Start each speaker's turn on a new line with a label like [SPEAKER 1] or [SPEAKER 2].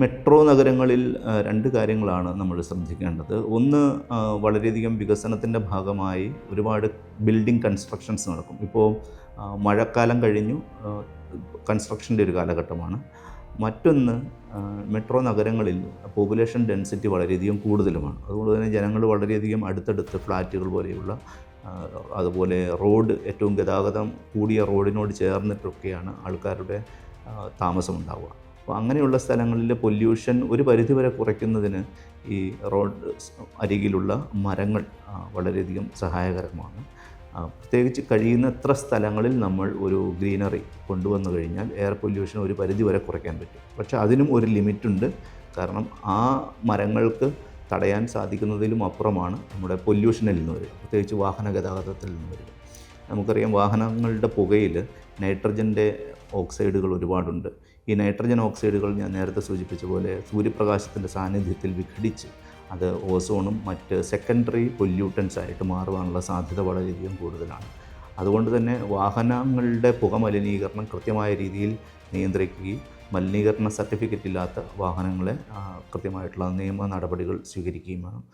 [SPEAKER 1] Metro നഗരങ്ങളിൽ രണ്ട് കാര്യങ്ങളാണ് നമ്മൾ ശ്രദ്ധിക്കേണ്ടത്. ഒന്ന് വളരെയധികം വികസനത്തിന്റെ ഭാഗമായി ഒരുപാട് ബിൽഡിംഗ് കൺസ്ട്രക്ഷൻസ് നടക്കും. ഇപ്പോൾ മഴക്കാലം കഴിഞ്ഞു കൺസ്ട്രക്ഷന്റെ ഒരു കാലഘട്ടമാണ്. മറ്റൊന്ന് മെട്രോ നഗരങ്ങളിൽ പോപ്പുലേഷൻ ഡെൻസിറ്റി വളരെയധികം കൂടുതലുമാണ്. അതുകൊണ്ട് തന്നെ ജനങ്ങൾ വളരെയധികം അടുത്തടുത്ത് ഫ്ലാറ്റുകൾ പോലെയുള്ള അതുപോലെ റോഡ് ഏറ്റവും ഗതാഗതം കൂടിയ റോഡിനോട് ചേർന്നിട്ടൊക്കെയാണ് ആൾക്കാരുടെ താമസമുണ്ടാവുക. അപ്പോൾ അങ്ങനെയുള്ള സ്ഥലങ്ങളിൽ പൊല്യൂഷൻ ഒരു പരിധിവരെ കുറയ്ക്കുന്നതിന് ഈ റോഡ് അരികിലുള്ള മരങ്ങൾ വളരെയധികം സഹായകരമാണ്. പ്രത്യേകിച്ച് കഴിയുന്നത്ര സ്ഥലങ്ങളിൽ നമ്മൾ ഒരു ഗ്രീനറി കൊണ്ടുവന്നു കഴിഞ്ഞാൽ എയർ പൊല്യൂഷൻ ഒരു പരിധിവരെ കുറയ്ക്കാൻ പറ്റും. പക്ഷേ അതിനും ഒരു ലിമിറ്റുണ്ട്. കാരണം ആ മരങ്ങൾക്ക് തടയാൻ സാധിക്കുന്നതിലും അപ്പുറമാണ് നമ്മുടെ പൊല്യൂഷനിൽ നിന്ന് വരിക. പ്രത്യേകിച്ച് വാഹന ഗതാഗതത്തിൽ നിന്ന് വരിക. നമുക്കറിയാം വാഹനങ്ങളുടെ പുകയിൽ നൈട്രജന്റെ ഓക്സൈഡുകൾ ഒരുപാടുണ്ട്. ഈ നൈട്രജൻ ഓക്സൈഡുകൾ ഞാൻ നേരത്തെ സൂചിപ്പിച്ച പോലെ സൂര്യപ്രകാശത്തിന്റെ സാന്നിധ്യത്തിൽ വിഘടിച്ച് അത് ഓസോണും മറ്റ് സെക്കൻഡറി പൊല്യൂട്ടൻസ് ആയിട്ട് മാറുവാനുള്ള സാധ്യത വളരെയധികം കൂടുതലാണ്. അതുകൊണ്ട് തന്നെ വാഹനങ്ങളുടെ പുക മലിനീകരണം കൃത്യമായ രീതിയിൽ നിയന്ത്രിക്കുകയും മലിനീകരണ സർട്ടിഫിക്കറ്റ് ഇല്ലാത്ത വാഹനങ്ങളെ കൃത്യമായിട്ടുള്ള നിയമ നടപടികൾ സ്വീകരിക്കുകയും വേണം.